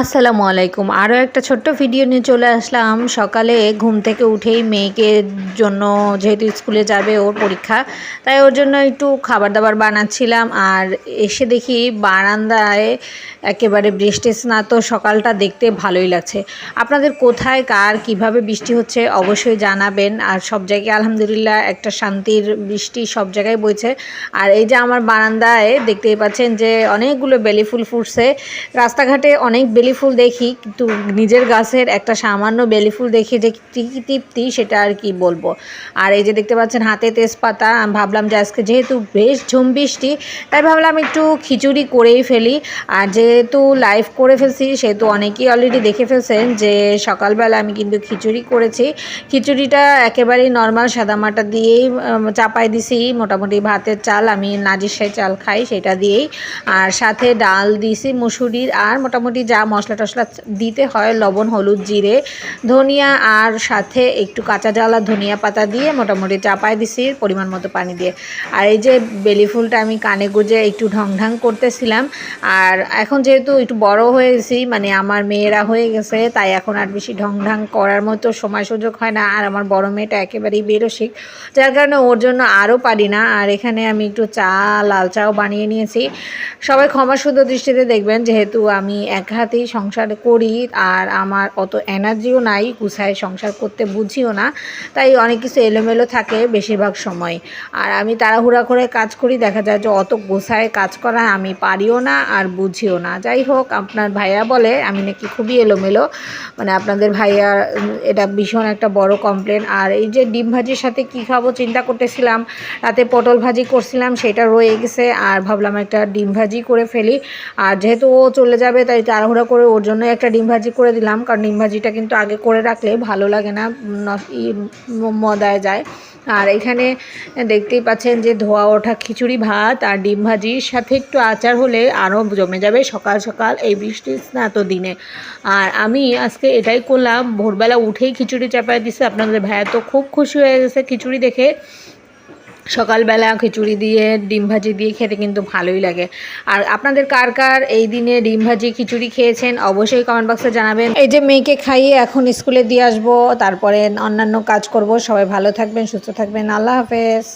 আসসালামু আলাইকুম। আরও একটা ছোট্ট ভিডিও নিয়ে চলে আসলাম। সকালে ঘুম থেকে উঠেই মেয়েকে জন্য যেহেতু স্কুলে যাবে ওর পরীক্ষা, তাই ওর জন্য একটু খাবার দাবার বানাচ্ছিলাম। আর এসে দেখি বারান্দায় একেবারে বৃষ্টি স্নাত, সকালটা দেখতে ভালোই লাগছে। আপনাদের কোথায়, কার, কীভাবে বৃষ্টি হচ্ছে অবশ্যই জানাবেন। আর সব জায়গায় আলহামদুলিল্লাহ একটা শান্তির বৃষ্টি সব জায়গায় বইছে। আর এই যে আমার বারান্দায় দেখতেই পাচ্ছেন যে অনেকগুলো বেলি ফুল ফুটছে। রাস্তাঘাটে অনেক বেলি ফুল দেখি, কিন্তু নিজের গাছের একটা সামান্য বেলি ফুল দেখি যে কি তৃপ্তি সেটা আর কি বলব। আর এই যে দেখতে পাচ্ছেন হাতে তেজপাতা, আমি ভাবলাম যে আজকে যেহেতু বেশ ঝুম বৃষ্টি, তাই ভাবলাম একটু খিচুড়ি করেই ফেলি। আর যেহেতু লাইভ করে ফেলছি, সেহেতু অনেকেই অলরেডি দেখে ফেলছেন যে সকালবেলা আমি কিন্তু খিচুড়ি করেছি। খিচুড়িটা একেবারেই নর্মাল সাদামাটা দিয়েই চাপাই দিছি। মোটামুটি ভাতের চাল, আমি নাজির চাল খাই সেটা দিয়েই। আর সাথে ডাল দিছি, মুসুরির, আর মোটামুটি যা মশলা টশলা দিতে হয়, লবণ, হলুদ, জিরে, ধনিয়া আর সাথে একটু কাঁচা জ্বালা ধনিয়া পাতা দিয়ে মোটামুটি চাপাই দিছি পরিমাণ মতো পানি দিয়ে। আর এই যে বেলি ফুলটা আমি কানে গুজে একটু ঢং ঢং করতেছিলাম, আর এখন যেহেতু একটু বড় হয়েছি মানে আমার মেয়েরা হয়ে গেছে, তাই এখন আর বেশি ঢং ঢং করার মতো সময় সুযোগ হয় না, আর আমার বড় মেয়েটা একেবারেই বেরোশিক যার কারণে ওর জন্য আরও পারি না। আর এখানে আমি একটু চা, লাল চাও বানিয়ে নিয়েছি। সবাই ক্ষমা দৃষ্টিতে দেখবেন, যেহেতু আমি এক হাতেই সংসার করি আর আমার অত এনার্জিও নাই, গুছায় সংসার করতে বুঝিও না। তাই অনেক কিছু এলোমেলো থাকে বেশিরভাগ সময়। আর আমি তাড়াহুড়া করে কাজ করি, দেখা যায় যে অত গোছায় কাজ করা আমি পারিও না আর বুঝিও না। যাই হোক, আপনার ভাইয়া বলে, আমি নাকি খুবই এলোমেলো। মানে আপনাদের ভাইয়া, এটা ভীষণ একটা বড় কমপ্লেন আর এই যে ডিম ভাজির সাথে কি খাব চিন্তা করতেছিলাম, রাতে পটল ভাজি করছিলাম, সেটা রয়ে গেছে। আর ভাবলাম একটা ডিম ভাজি করে ফেলি। আর যেহেতু ও চলে যাবে, তাই তাড়াহুড়া করে ওর জন্য একটা ডিম ভাজি করে দিলাম। কারণ ডিম ভাজিটা কিন্তু আগে করে রাখলে ভালো লাগে না মদায় যায়। আর এখানে দেখতেই পাচ্ছেন যে ধোয়া ওঠা খিচুড়ি ভাত আর ডিম ভাজির সাথে একটু আচার হলে আরও জমে যাবে সকাল সকাল এই বৃষ্টির স্নাত দিনে। আর আমি আজকে এটাই করলাম, ভোরবেলা উঠেই খিচুড়ি চাপাই দিছে। আপনাদের ভাইয়া তো খুব খুশি হয়ে গেছে খিচুড়ি দেখে। সকালবেলা খিচুড়ি দিয়ে, ডিম ভাজি দিয়ে খেতে কিন্তু ভালোই লাগে। আর আপনাদের কার কার এই দিনে ডিম ভাজি, খিচুড়ি খেয়েছেন, অবশ্যই কমেন্ট বক্সে জানাবেন। এই যে মেয়েকে খাইয়ে এখন স্কুলে দিয়ে আসব, তারপরে অন্যান্য কাজ করব। সবাই ভালো থাকবেন, সুস্থ থাকবেন। আল্লাহ হাফেজ।